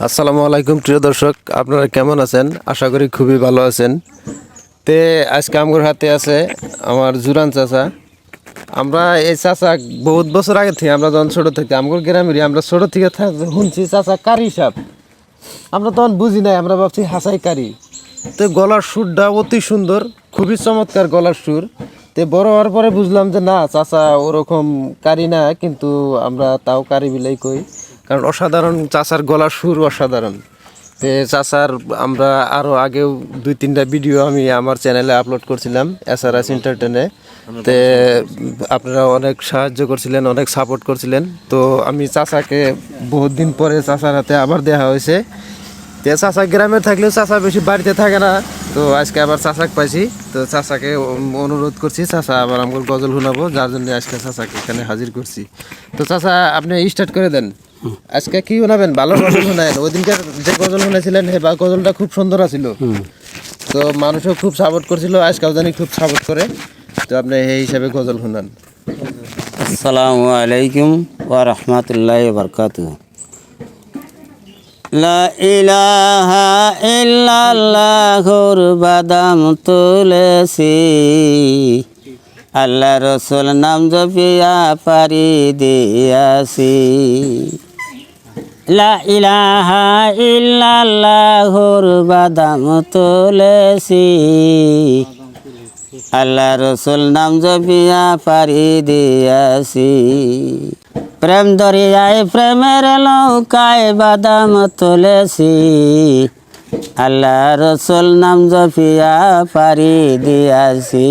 আসসালামু আলাইকুম, প্রিয় দর্শক, আপনারা কেমন আছেন? আশা করি খুবই ভালো আছেন। তে, আজকে আমগর হাতে আছে আমার জুরান চাচা। আমরা এই চাচা বহুত বছর আগে থেকে, আমরা যখন ছোটো থেকে, আমগর গ্রামেরই আমরা ছোটো থেকে থাক- শুনছি চাচা কারি সাপ। আমরা তখন বুঝি নাই, আমরা ভাবছি হাসাই কারি। তো, গলার সুরটা অতি সুন্দর, খুবই চমৎকার গলার সুর। তে, বড় হওয়ার পরে বুঝলাম যে না, চাচা ওরকম কারি না, কিন্তু আমরা তাও কারি বিলাই কই। কারণ অসাধারণ চাচার গলার সুর অসাধারণ। চাচার আমরা আরও আগেও দুই তিনটা ভিডিও আমি আমার চ্যানেলে আপলোড করছিলাম, এস আর এস এন্টারটেনে তে আপনারা অনেক সাহায্য করছিলেন, অনেক সাপোর্ট করছিলেন। তো আমি চাচাকে বহুত দিন পরে চাচার হাতে আবার দেখা হয়েছে। তে চাচা গ্রামে থাকলেও চাচা বেশি বাড়িতে থাকে না। তো আজকে আবার চাচাক পাইছি। তো চাচাকে অনুরোধ করছি চাচা আবার আমার গজল শোনাবো যার জন্য আজকে চাচাকে এখানে হাজির করছি। তো চাচা আপনি স্টার্ট করে দেন। আজকে কি শোনাবেন? ভালো গজল শোনাবেন ওই দিনকার যে গজল শুনেছিলেন হে বা গজলটা খুব সুন্দর আছিল। তো মানুষও খুব সাপোর্ট করছিল আজকাল জানি খুব সাপোর্ট করে। তো আপনি এই হিসাবে গজল শোনান। আসসালামু আলাইকুম ওয়া রাহমাতুল্লাহি ওয়া বারাকাতুহু। লা ইলাহা বাদাম তুলেছি। আল্লাহ রসুল নাম জপিয়া পারি দিয়াছি। লা ইলাহা বাদাম তুলেছি। আল্লাহ রসুল নাম জপিয়া পারি দিয়াছি। প্রেম দরিয়ায় প্রেমের নৌকায় বাদাম তুলেছি। আল্লাহ রসুল নাম জপিয়া পারি দিয়াছি।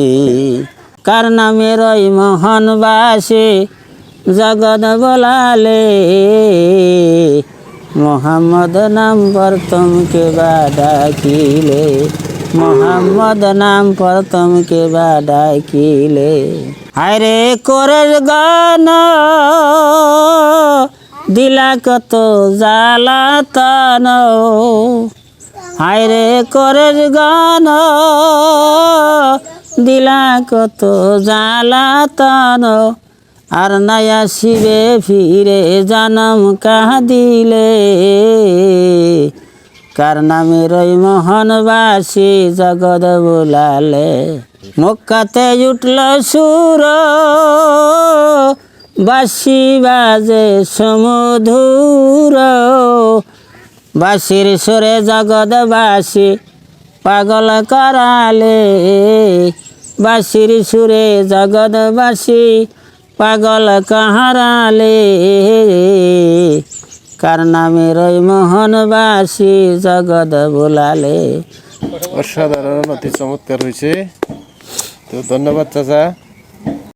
কার নামের ওই মোহনবাসী, জগৎ বলালে মোহাম্মদ নাম প্রথমকে বা ডাকিলে? মোহাম্মদ নাম প্রথমকে বা ডাকিলে? আরে করে গান। দিলা কত জ্বালাতন হায়রে করে গান। দিলা কত জ্বালাতন আর নয়া শিবে ফিরে জানম কাহা দিলে কার নামে রই মোহনবাসী জগৎ বুলালে। মক্কাতে উঠল সুর বাসি বাজে সমধুর। বাসির সুরে জগৎবাসী পাগল করালে বাসির সুরে জগৎবাসী পাগল কাহারালে। কার নামে রই মোহনবাসী, জগৎ বোলালে। অসাধারণ, অতি চমৎকার হয়েছে। তো ধন্যবাদ চাচা।